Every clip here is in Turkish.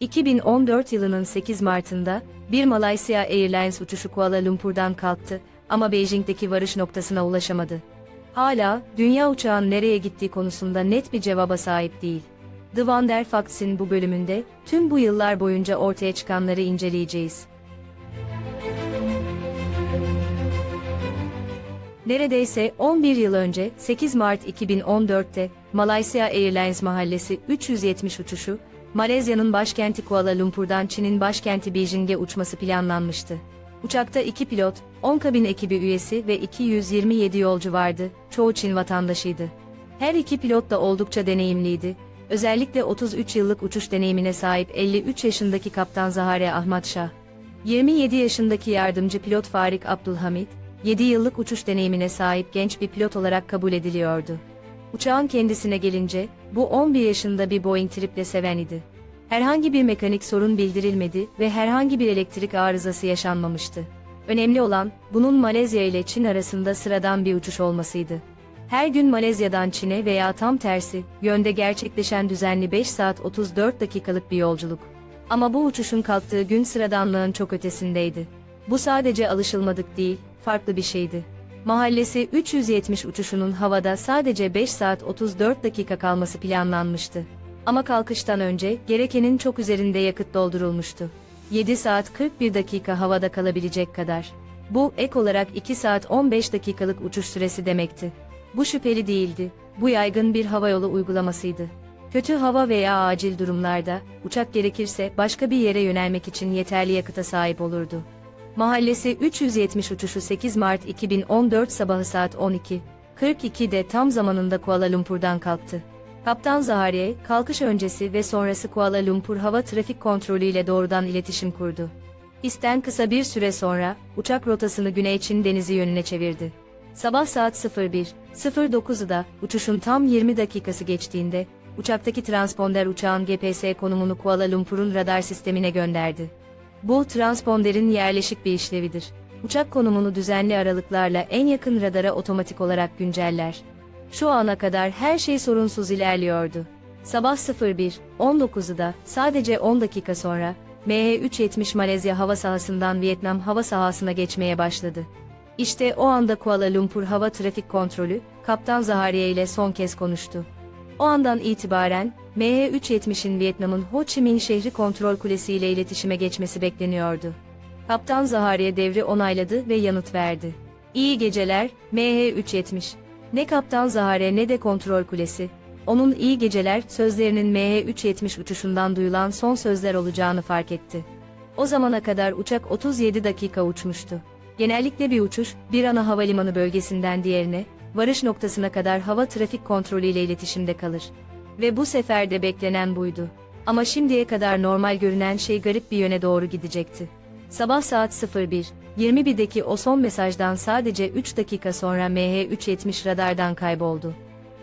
2014 yılının 8 Mart'ında bir Malaysia Airlines uçuşu Kuala Lumpur'dan kalktı ama Beijing'deki varış noktasına ulaşamadı. Hala dünya uçağın nereye gittiği konusunda net bir cevaba sahip değil. The Wonder Facts'in bu bölümünde tüm bu yıllar boyunca ortaya çıkanları inceleyeceğiz. Neredeyse 11 yıl önce 8 Mart 2014'te Malaysia Airlines mahallesi 370 uçuşu, Malezya'nın başkenti Kuala Lumpur'dan Çin'in başkenti Beijing'e uçması planlanmıştı. Uçakta 2 pilot, 10 kabin ekibi üyesi ve 227 yolcu vardı, çoğu Çin vatandaşıydı. Her iki pilot da oldukça deneyimliydi. Özellikle 33 yıllık uçuş deneyimine sahip 53 yaşındaki kaptan Zahare Ahmad Şah. 27 yaşındaki yardımcı pilot Farik Abdulhamid, 7 yıllık uçuş deneyimine sahip genç bir pilot olarak kabul ediliyordu. Uçağın kendisine gelince, bu 11 yaşında bir Boeing triple seven idi. Herhangi bir mekanik sorun bildirilmedi ve herhangi bir elektrik arızası yaşanmamıştı. Önemli olan, bunun Malezya ile Çin arasında sıradan bir uçuş olmasıydı. Her gün Malezya'dan Çin'e veya tam tersi, yönde gerçekleşen düzenli 5 saat 34 dakikalık bir yolculuk. Ama bu uçuşun kalktığı gün sıradanlığın çok ötesindeydi. Bu sadece alışılmadık değil, farklı bir şeydi. Mahallesi 370 uçuşunun havada sadece 5 saat 34 dakika kalması planlanmıştı. Ama kalkıştan önce gerekenin çok üzerinde yakıt doldurulmuştu. 7 saat 41 dakika havada kalabilecek kadar. Bu ek olarak 2 saat 15 dakikalık uçuş süresi demekti. Bu şüpheli değildi. Bu yaygın bir havayolu uygulamasıydı. Kötü hava veya acil durumlarda uçak gerekirse başka bir yere yönelmek için yeterli yakıta sahip olurdu. Mahallesi 370 uçuşu 8 Mart 2014 sabahı saat 12. 42'de tam zamanında Kuala Lumpur'dan kalktı. Kaptan Zahariye, kalkış öncesi ve sonrası Kuala Lumpur Hava Trafik Kontrolü ile doğrudan iletişim kurdu. İsten kısa bir süre sonra, uçak rotasını Güney Çin Denizi yönüne çevirdi. Sabah saat 01.09'da, uçuşun tam 20 dakikası geçtiğinde, uçaktaki transponder uçağın GPS konumunu Kuala Lumpur'un radar sistemine gönderdi. Bu, transponderin yerleşik bir işlevidir. Uçak konumunu düzenli aralıklarla en yakın radara otomatik olarak günceller. Şu ana kadar her şey sorunsuz ilerliyordu. Sabah 01.19'da sadece 10 dakika sonra MH370 Malezya hava sahasından Vietnam hava sahasına geçmeye başladı. İşte o anda Kuala Lumpur Hava Trafik Kontrolü, Kaptan Zahariye ile son kez konuştu. O andan itibaren, MH370'in Vietnam'ın Ho Chi Minh şehri kontrol kulesi ile iletişime geçmesi bekleniyordu. Kaptan Zahariye devri onayladı ve yanıt verdi. İyi geceler, MH370. Ne Kaptan Zahare ne de kontrol kulesi. Onun iyi geceler sözlerinin MH370 uçuşundan duyulan son sözler olacağını fark etti. O zamana kadar uçak 37 dakika uçmuştu. Genellikle bir uçuş, bir ana havalimanı bölgesinden diğerine, varış noktasına kadar hava trafik kontrolü ile iletişimde kalır. Ve bu sefer de beklenen buydu. Ama şimdiye kadar normal görünen şey garip bir yöne doğru gidecekti. Sabah saat 01, 21'deki o son mesajdan sadece 3 dakika sonra MH370 radardan kayboldu.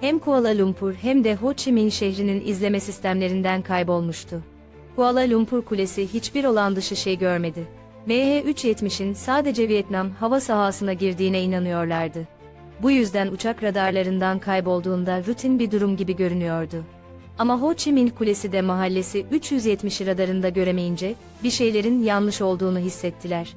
Hem Kuala Lumpur hem de Ho Chi Minh şehrinin izleme sistemlerinden kaybolmuştu. Kuala Lumpur Kulesi hiçbir olan dışı şey görmedi. MH370'in sadece Vietnam hava sahasına girdiğine inanıyorlardı. Bu yüzden uçak radarlarından kaybolduğunda rutin bir durum gibi görünüyordu. Ama Ho Chi Minh Kulesi de mahallesi 370 radarında göremeyince bir şeylerin yanlış olduğunu hissettiler.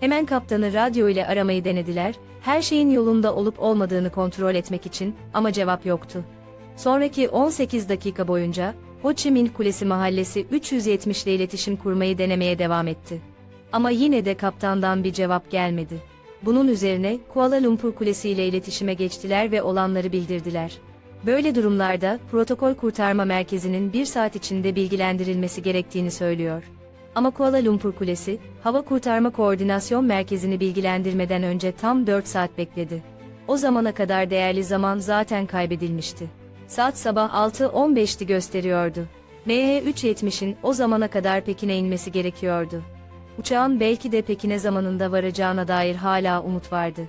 Hemen kaptanı radyo ile aramayı denediler, her şeyin yolunda olup olmadığını kontrol etmek için ama cevap yoktu. Sonraki 18 dakika boyunca Ho Chi Minh Kulesi mahallesi 370 ile iletişim kurmayı denemeye devam etti. Ama yine de kaptandan bir cevap gelmedi. Bunun üzerine Kuala Lumpur Kulesi ile iletişime geçtiler ve olanları bildirdiler. Böyle durumlarda protokol kurtarma merkezinin bir saat içinde bilgilendirilmesi gerektiğini söylüyor. Ama Kuala Lumpur Kulesi, Hava Kurtarma Koordinasyon Merkezi'ni bilgilendirmeden önce tam 4 saat bekledi. O zamana kadar değerli zaman zaten kaybedilmişti. Saat sabah 6.15'ti gösteriyordu. MH370'in o zamana kadar Pekin'e inmesi gerekiyordu. Uçağın belki de Pekin'e zamanında varacağına dair hala umut vardı.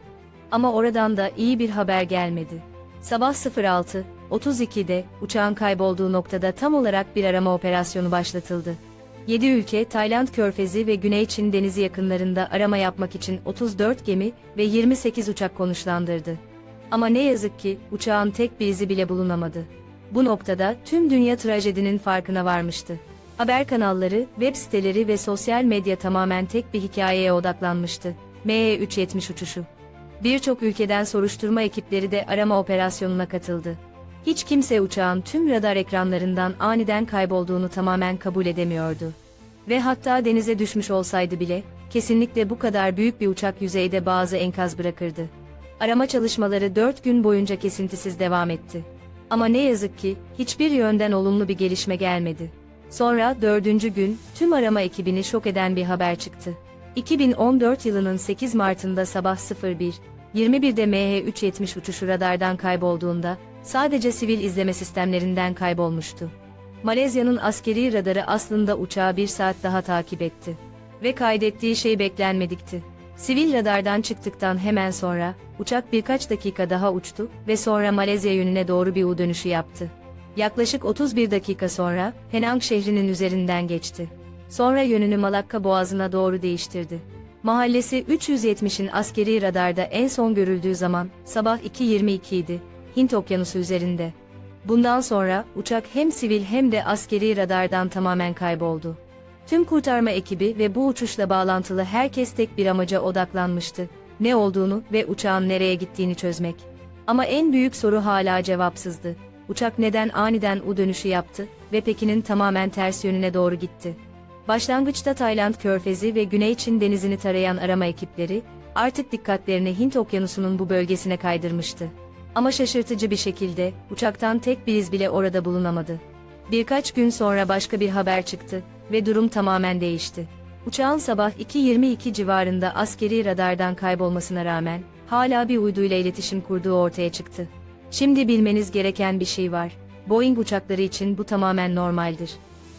Ama oradan da iyi bir haber gelmedi. Sabah 06.32'de uçağın kaybolduğu noktada tam olarak bir arama operasyonu başlatıldı. 7 ülke Tayland Körfezi ve Güney Çin denizi yakınlarında arama yapmak için 34 gemi ve 28 uçak konuşlandırdı. Ama ne yazık ki uçağın tek bir izi bile bulunamadı. Bu noktada tüm dünya trajedinin farkına varmıştı. Haber kanalları, web siteleri ve sosyal medya tamamen tek bir hikayeye odaklanmıştı. MH370 uçuşu. Birçok ülkeden soruşturma ekipleri de arama operasyonuna katıldı. Hiç kimse uçağın tüm radar ekranlarından aniden kaybolduğunu tamamen kabul edemiyordu. Ve hatta denize düşmüş olsaydı bile, kesinlikle bu kadar büyük bir uçak yüzeyde bazı enkaz bırakırdı. Arama çalışmaları 4 gün boyunca kesintisiz devam etti. Ama ne yazık ki, hiçbir yönden olumlu bir gelişme gelmedi. Sonra dördüncü gün, tüm arama ekibini şok eden bir haber çıktı. 2014 yılının 8 Mart'ında sabah 01, 21'de MH370 uçuşu radardan kaybolduğunda, sadece sivil izleme sistemlerinden kaybolmuştu. Malezya'nın askeri radarı aslında uçağı bir saat daha takip etti. Ve kaydettiği şey beklenmedikti. Sivil radardan çıktıktan hemen sonra, uçak birkaç dakika daha uçtu ve sonra Malezya yönüne doğru bir U dönüşü yaptı. Yaklaşık 31 dakika sonra, Penang şehrinin üzerinden geçti. Sonra yönünü Malakka Boğazı'na doğru değiştirdi. Mahallesi 370'in askeri radarda en son görüldüğü zaman, sabah 2.22 idi, Hint Okyanusu üzerinde. Bundan sonra, uçak hem sivil hem de askeri radardan tamamen kayboldu. Tüm kurtarma ekibi ve bu uçuşla bağlantılı herkes tek bir amaca odaklanmıştı. Ne olduğunu ve uçağın nereye gittiğini çözmek. Ama en büyük soru hala cevapsızdı. Uçak neden aniden U dönüşü yaptı ve Pekin'in tamamen ters yönüne doğru gitti. Başlangıçta Tayland körfezi ve Güney Çin denizini tarayan arama ekipleri, artık dikkatlerini Hint okyanusunun bu bölgesine kaydırmıştı. Ama şaşırtıcı bir şekilde, uçaktan tek bir iz bile orada bulunamadı. Birkaç gün sonra başka bir haber çıktı ve durum tamamen değişti. Uçağın sabah 2.22 civarında askeri radardan kaybolmasına rağmen, hala bir uyduyla iletişim kurduğu ortaya çıktı. Şimdi bilmeniz gereken bir şey var. Boeing uçakları için bu tamamen normaldir.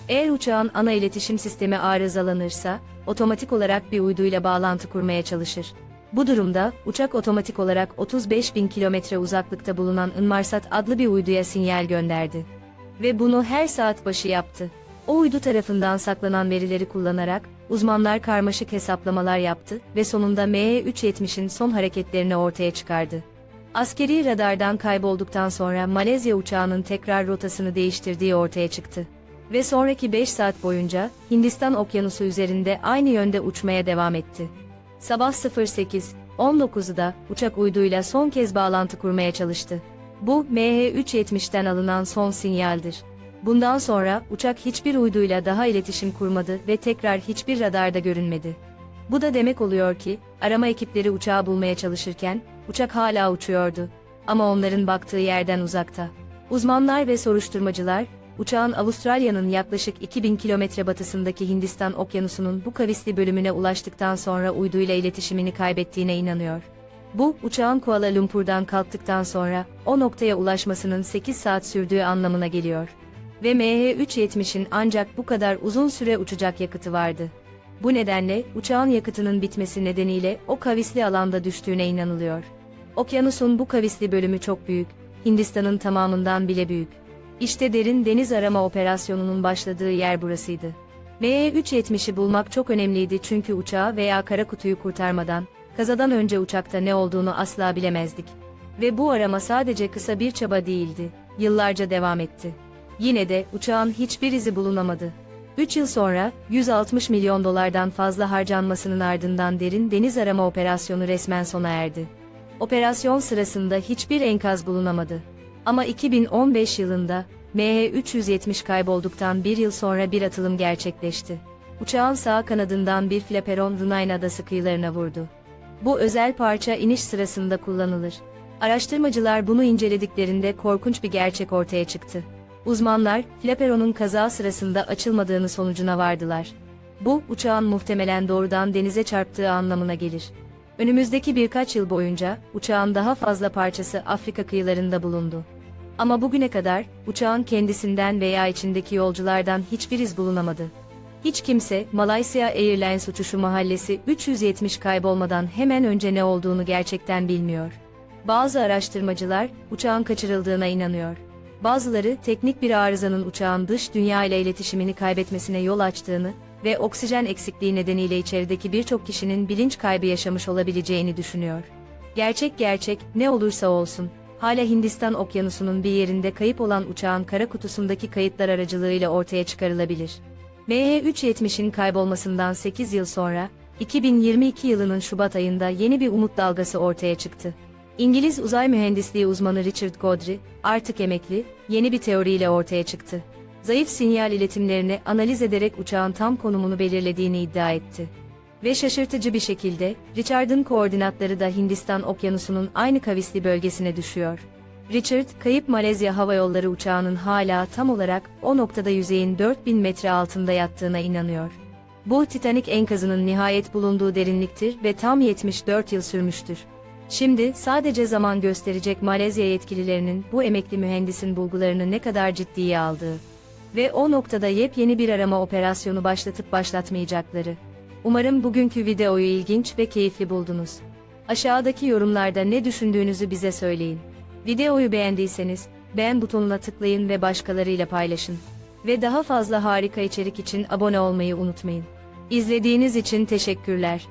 Eğer uçağın ana iletişim sistemi arızalanırsa, otomatik olarak bir uyduyla bağlantı kurmaya çalışır. Bu durumda, uçak otomatik olarak 35 bin kilometre uzaklıkta bulunan Inmarsat adlı bir uyduya sinyal gönderdi. Ve bunu her saat başı yaptı. O uydu tarafından saklanan verileri kullanarak, uzmanlar karmaşık hesaplamalar yaptı ve sonunda MH370'in son hareketlerini ortaya çıkardı. Askeri radardan kaybolduktan sonra Malezya uçağının tekrar rotasını değiştirdiği ortaya çıktı. Ve sonraki 5 saat boyunca Hindistan okyanusu üzerinde aynı yönde uçmaya devam etti. Sabah 08, 19'da uçak uyduyla son kez bağlantı kurmaya çalıştı. Bu MH370'ten alınan son sinyaldir. Bundan sonra uçak hiçbir uyduyla daha iletişim kurmadı ve tekrar hiçbir radarda görünmedi. Bu da demek oluyor ki, arama ekipleri uçağı bulmaya çalışırken, uçak hala uçuyordu. Ama onların baktığı yerden uzakta. Uzmanlar ve soruşturmacılar, uçağın Avustralya'nın yaklaşık 2000 kilometre batısındaki Hindistan okyanusunun bu kavisli bölümüne ulaştıktan sonra uyduyla iletişimini kaybettiğine inanıyor. Bu, uçağın Kuala Lumpur'dan kalktıktan sonra, o noktaya ulaşmasının 8 saat sürdüğü anlamına geliyor. Ve MH370'in ancak bu kadar uzun süre uçacak yakıtı vardı. Bu nedenle, uçağın yakıtının bitmesi nedeniyle o kavisli alanda düştüğüne inanılıyor. Okyanusun bu kavisli bölümü çok büyük, Hindistan'ın tamamından bile büyük. İşte derin deniz arama operasyonunun başladığı yer burasıydı. MH370'i bulmak çok önemliydi çünkü uçağı veya kara kutuyu kurtarmadan, kazadan önce uçakta ne olduğunu asla bilemezdik. Ve bu arama sadece kısa bir çaba değildi, yıllarca devam etti. Yine de uçağın hiçbir izi bulunamadı. 3 yıl sonra, 160 milyon dolardan fazla harcanmasının ardından derin deniz arama operasyonu resmen sona erdi. Operasyon sırasında hiçbir enkaz bulunamadı. Ama 2015 yılında, MH370 kaybolduktan bir yıl sonra bir atılım gerçekleşti. Uçağın sağ kanadından bir flaperon Runayn Adası kıyılarına vurdu. Bu özel parça iniş sırasında kullanılır. Araştırmacılar bunu incelediklerinde korkunç bir gerçek ortaya çıktı. Uzmanlar, flaperonun kaza sırasında açılmadığını sonucuna vardılar. Bu, uçağın muhtemelen doğrudan denize çarptığı anlamına gelir. Önümüzdeki birkaç yıl boyunca, uçağın daha fazla parçası Afrika kıyılarında bulundu. Ama bugüne kadar, uçağın kendisinden veya içindeki yolculardan hiçbir iz bulunamadı. Hiç kimse, Malaysia Airlines uçuşu mahallesi 370 kaybolmadan hemen önce ne olduğunu gerçekten bilmiyor. Bazı araştırmacılar, uçağın kaçırıldığına inanıyor. Bazıları teknik bir arızanın uçağın dış dünya ile iletişimini kaybetmesine yol açtığını ve oksijen eksikliği nedeniyle içerideki birçok kişinin bilinç kaybı yaşamış olabileceğini düşünüyor. Gerçek gerçek ne olursa olsun, hala Hindistan okyanusunun bir yerinde kayıp olan uçağın kara kutusundaki kayıtlar aracılığıyla ortaya çıkarılabilir. MH370'in kaybolmasından 8 yıl sonra, 2022 yılının Şubat ayında yeni bir umut dalgası ortaya çıktı. İngiliz uzay mühendisliği uzmanı Richard Godry, artık emekli, yeni bir teoriyle ortaya çıktı. Zayıf sinyal iletimlerini analiz ederek uçağın tam konumunu belirlediğini iddia etti. Ve şaşırtıcı bir şekilde, Richard'ın koordinatları da Hindistan Okyanusu'nun aynı kavisli bölgesine düşüyor. Richard, kayıp Malezya Hava Yolları uçağının hala tam olarak o noktada yüzeyin 4000 metre altında yattığına inanıyor. Bu Titanic enkazının nihayet bulunduğu derinliktir ve tam 74 yıl sürmüştür. Şimdi sadece zaman gösterecek Malezya yetkililerinin bu emekli mühendisin bulgularını ne kadar ciddiye aldığı ve o noktada yepyeni bir arama operasyonu başlatıp başlatmayacakları. Umarım bugünkü videoyu ilginç ve keyifli buldunuz. Aşağıdaki yorumlarda ne düşündüğünüzü bize söyleyin. Videoyu beğendiyseniz, beğen butonuna tıklayın ve başkalarıyla paylaşın. Ve daha fazla harika içerik için abone olmayı unutmayın. İzlediğiniz için teşekkürler.